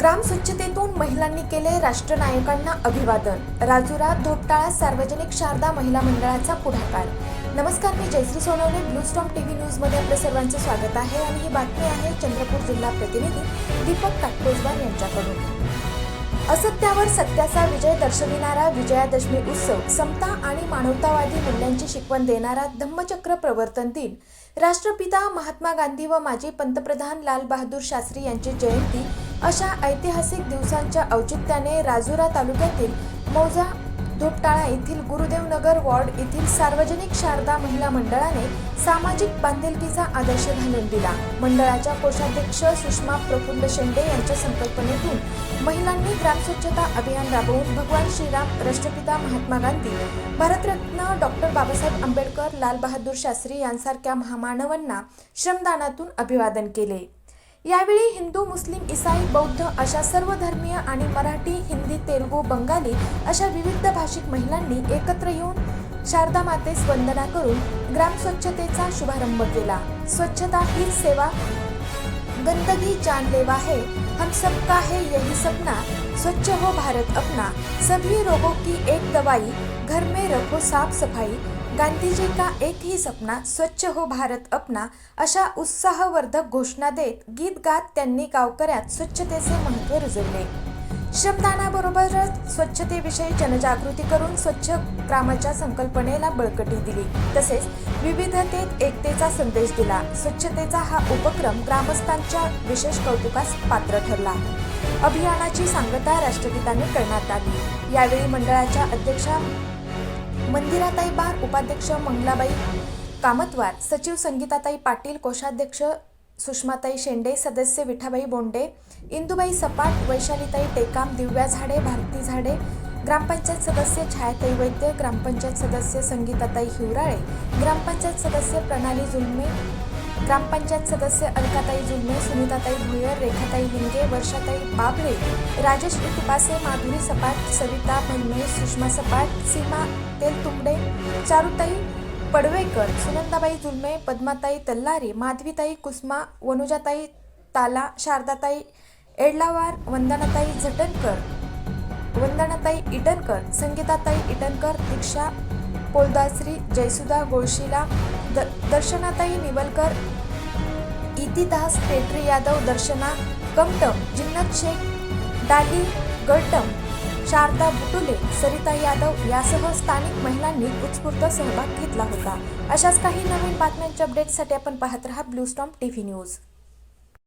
ग्राम स्वच्छतेतून महिलांनी केले राष्ट्रनायकांना अभिवादन. राजुरा धोपटाळा सार्वजनिक शारदा महिला मंडळाचा पुढाकार. नमस्कार मी Jayashree Sonawane blue storm TV V न्यूजमध्ये आपलं सर्वांचं स्वागत आहे आणि ही बातमी आहे चंद्रपूर जिल्हा प्रतिनिधी दीपक काटकोजवार यांच्याकडून. असत्यावर सत्याचा विजय दर्शविणारा विजयादशमी उत्सव समता आणि मानवतावादी मूल्यांची शिकवण देणारा धम्मचक्र प्रवर्तन दिन. राष्ट्रपिता महात्मा गांधी व माजी पंतप्रधान लाल बहादूर शास्त्री यांची जयंती अशा ऐतिहासिक दिवसांच्या औचित्याने राजुरा तालुक्यातील मौजा धोपटाळा येथील गुरुदेवनगर वॉर्ड येथील सार्वजनिक शारदा महिला मंडळाने सामाजिक बांधिलकीचा आदर्श घालून दिला. मंडळाच्या कोषाध्यक्ष सुषमा प्रफुल्ल शेंडे यांच्या संकल्पनेतून महिलांनी ग्राम स्वच्छता अभियान राबवून भगवान श्रीराम राष्ट्रपिता महात्मा गांधी भारतरत्न डॉक्टर बाबासाहेब आंबेडकर लालबहादूर शास्त्री यांसारख्या महामानवांना श्रमदानातून अभिवादन केले. यावेळी हिंदू मुस्लिम इसाई बौद्ध अशा सर्व धर्मीय आणि मराठी हिंदी तेलुगू बंगाली अशा विविध भाषिक महिलांनी एकत्र येऊन शारदा मातेस वंदना करून ग्राम स्वच्छतेचा शुभारंभ केला. स्वच्छता ही सेवा गंदगी जानलेवा है हम सबका है यही सपना स्वच्छ हो भारत अपना सभी रोगों की एक दवाई घर में रखो साफ सफाई गांधीजी का एक ही सपना स्वच्छ हो भारत अपना अशा उत्साहवर्धक घोषणा देत गीत गात त्यांनी गावकऱ्यात स्वच्छतेचे महत्त्व रुजवले. श्रमदानाबरोबरच स्वच्छतेविषयी जनजागृती करून स्वच्छ ग्रामाच्या संकल्पनेला बळकटी दिली. तसेच विविधतेत एकतेचा संदेश दिला. स्वच्छतेचा हा उपक्रम ग्रामस्थांच्या विशेष कौतुकास पात्र ठरला. अभियानाची सांगता राष्ट्रगीताने करण्यात आली. यावेळी मंडळाच्या अध्यक्षा मंदिराताई बार उपाध्यक्ष मंगलाबाई कामतवार सचिव संगीताताई पाटील कोषाध्यक्ष सुषमाताई शेंडे सदस्य विठाबाई बोंडे इंदुबाई सपाट वैशालीताई टेकाम दिव्या झाडे भारती झाडे ग्रामपंचायत सदस्य छायाताई वैद्य ग्रामपंचायत सदस्य संगीताताई हिवराळे ग्रामपंचायत सदस्य प्रणाली जुलमे ग्रामपंचायत सदस्य अलकाताई जुल्मे सुनीताताई भोयर रेखाताई लिंगे वर्षाताई बाबळे राजेश उपासे माधुरी सपाट सविता भलमे सुषमा सपाट सीमा तेलतुंबडे चारुताई पडवेकर सुनंदाबाई जुल्मे पद्माताई तल्लारी माधवीताई कुसमा वनुजाताई ताला शारदाताई एडलावार वंदनाताई झटणकर वंदनाताई इटनकर संगीताताई इटनकर दीक्षा पोलदासरी जयसुधा गोळशीला द दर्शनाताई निवलकर इतिदास पेट्री यादव दर्शना कमटम जिन्नत शेख डाली गळटम शारदा बुटुले सरिता यादव यासह स्थानिक महिलांनी उत्स्फूर्त सहभाग घेतला होता. अशाच काही नवीन बातम्यांच्या अपडेटसाठी आपण पाहत रहा ब्लू स्टॉम टीव्ही न्यूज